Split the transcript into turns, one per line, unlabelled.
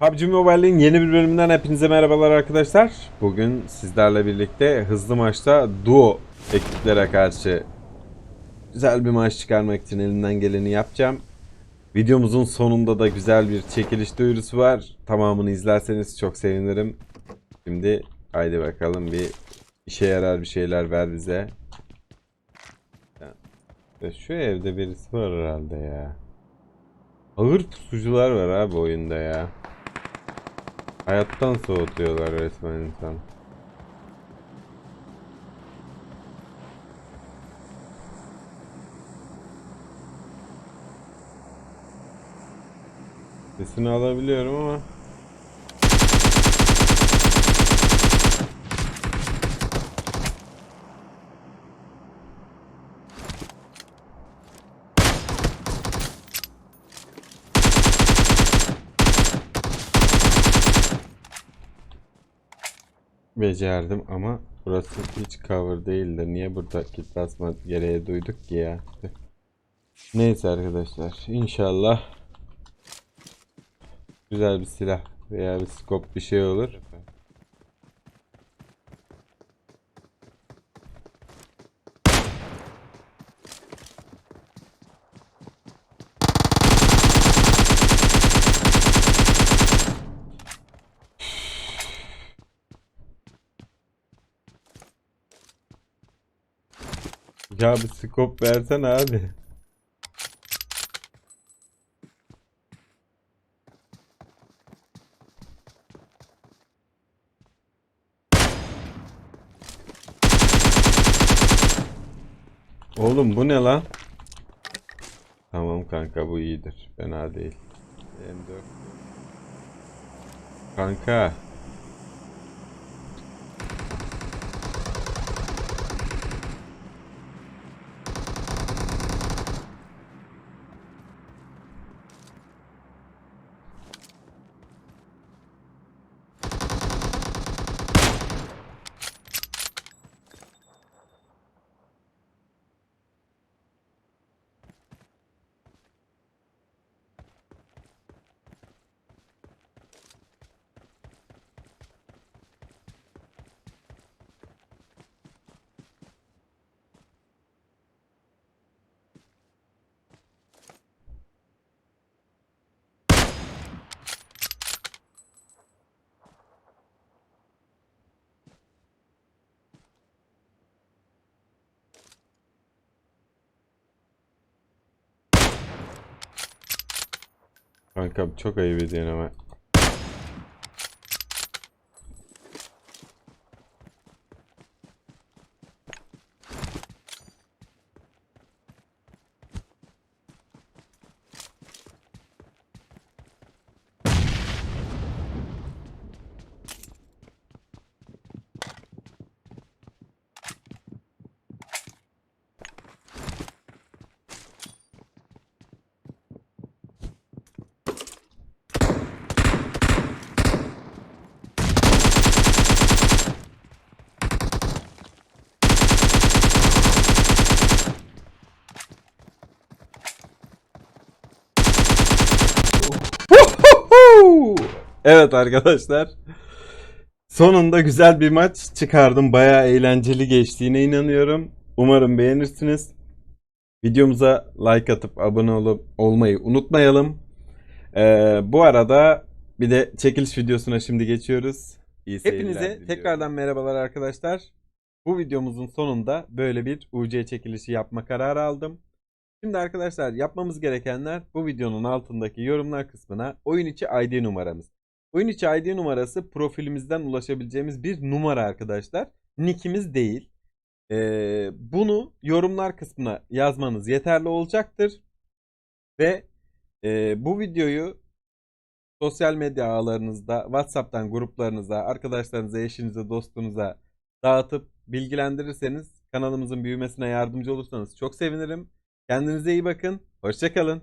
PUBG Mobile'in yeni bir bölümünden hepinize merhabalar arkadaşlar. Bugün sizlerle birlikte hızlı maçta duo ekiplere karşı güzel bir maç çıkarmak için elimden geleni yapacağım. Videomuzun sonunda da güzel bir çekiliş duyurusu var. Tamamını izlerseniz çok sevinirim. Şimdi haydi bakalım bir işe yarar bir şeyler ver bize. Şu evde birisi var herhalde ya. Ağır pusucular var abi oyunda ya. Hayattan soğutuyorlar resmen insan. Sesini alabiliyorum ama becerdim ama burası hiç cover değil de niye burada kit basma gereği duyduk ki ya. Neyse arkadaşlar inşallah güzel bir silah veya bir scope bir şey olur. Ya bir scope versen abi. Oğlum bu ne lan? Tamam kanka bu iyidir. Fena değil. M4. Kanka. Kanka çok ayıp ediyorsun ama. Evet arkadaşlar. Sonunda güzel bir maç çıkardım. Bayağı eğlenceli geçtiğine inanıyorum. Umarım beğenirsiniz. Videomuza like atıp abone olup olmayı unutmayalım. Ee, bu arada bir de çekiliş videosuna şimdi geçiyoruz. İyi Hepinize tekrardan merhabalar arkadaşlar. Bu videomuzun sonunda böyle bir UC çekilişi yapma kararı aldım. Şimdi arkadaşlar yapmamız gerekenler bu videonun altındaki yorumlar kısmına oyun içi ID numaramız. Oyun içi ID numarası profilimizden ulaşabileceğimiz bir numara arkadaşlar. Nickimiz değil. Ee, bunu yorumlar kısmına yazmanız yeterli olacaktır. Ve e, bu videoyu sosyal medya ağlarınızda, WhatsApp'tan gruplarınıza, arkadaşlarınıza, eşinize, dostunuza dağıtıp bilgilendirirseniz kanalımızın büyümesine yardımcı olursanız çok sevinirim. Kendinize iyi bakın. Hoşçakalın.